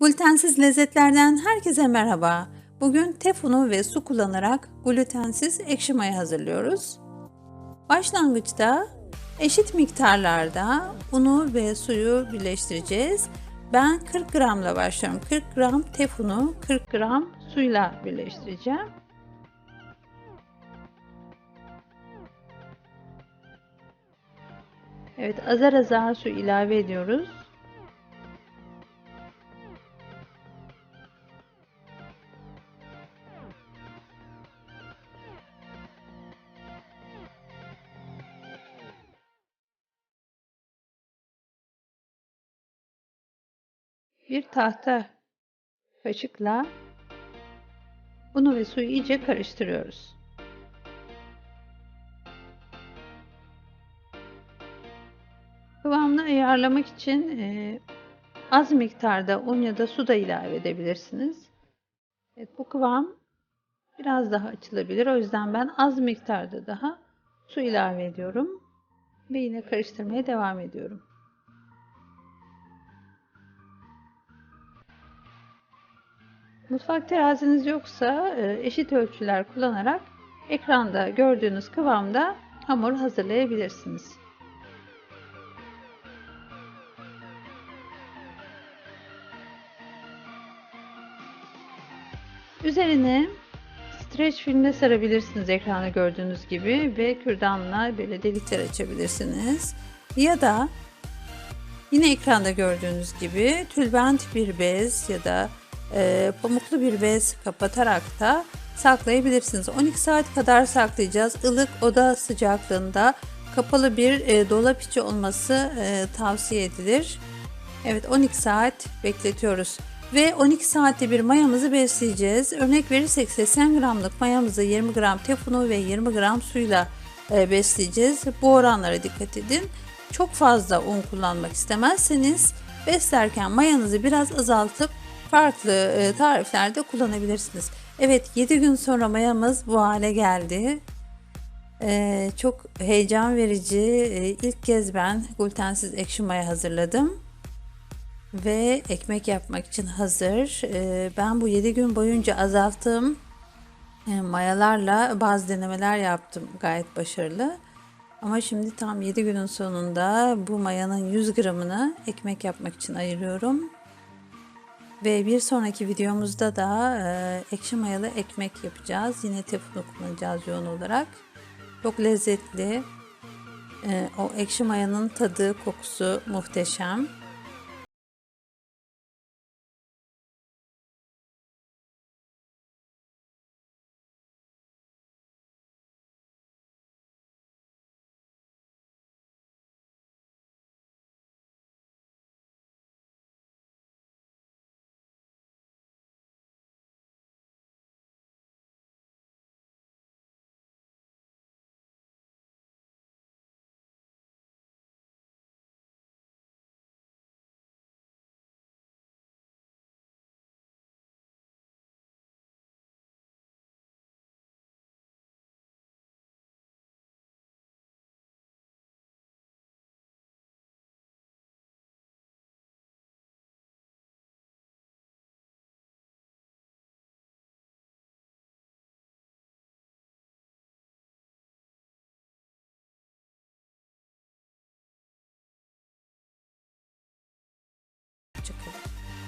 Glutensiz lezzetlerden herkese merhaba. Bugün tef unu ve su kullanarak glutensiz ekşi maya hazırlıyoruz. Başlangıçta eşit miktarlarda unu ve suyu birleştireceğiz. Ben 40 gramla başlıyorum. 40 gram tef unu, 40 gram suyla birleştireceğim. Evet azar azar su ilave ediyoruz. Bir tahta kaşıkla unu ve suyu iyice karıştırıyoruz. Kıvamını ayarlamak için e, az miktarda un ya da su da ilave edebilirsiniz. Evet, bu kıvam biraz daha açılabilir. O yüzden ben az miktarda daha su ilave ediyorum. Ve yine karıştırmaya devam ediyorum. Mutfak teraziniz yoksa e, eşit ölçüler kullanarak ekranda gördüğünüz kıvamda hamur hazırlayabilirsiniz. Üzerine streç filmle sarabilirsiniz ekranda gördüğünüz gibi ve kürdanla böyle delikler açabilirsiniz. Ya da yine ekranda gördüğünüz gibi tülbent bir bez ya da e, pamuklu bir bez kapatarak da saklayabilirsiniz. 12 saat kadar saklayacağız. Ilık oda sıcaklığında kapalı bir e, dolap içi olması e, tavsiye edilir. Evet 12 saat bekletiyoruz. Ve 12 saatte bir mayamızı besleyeceğiz. Örnek verirsek 80 gramlık mayamızı 20 gram tefunu ve 20 gram suyla e, besleyeceğiz. Bu oranlara dikkat edin. Çok fazla un kullanmak istemezseniz beslerken mayanızı biraz azaltıp farklı e, tariflerde kullanabilirsiniz. Evet 7 gün sonra mayamız bu hale geldi. Ee, çok heyecan verici. Ee, ilk kez ben glutensiz ekşi maya hazırladım. Ve ekmek yapmak için hazır. Ee, ben bu 7 gün boyunca azalttığım e, mayalarla bazı denemeler yaptım. Gayet başarılı. Ama şimdi tam 7 günün sonunda bu mayanın 100 gramını ekmek yapmak için ayırıyorum. Ve bir sonraki videomuzda da e, ekşi mayalı ekmek yapacağız. Yine teflon kullanacağız yoğun olarak. Çok lezzetli. E, o ekşi mayanın tadı, kokusu muhteşem. açık olur.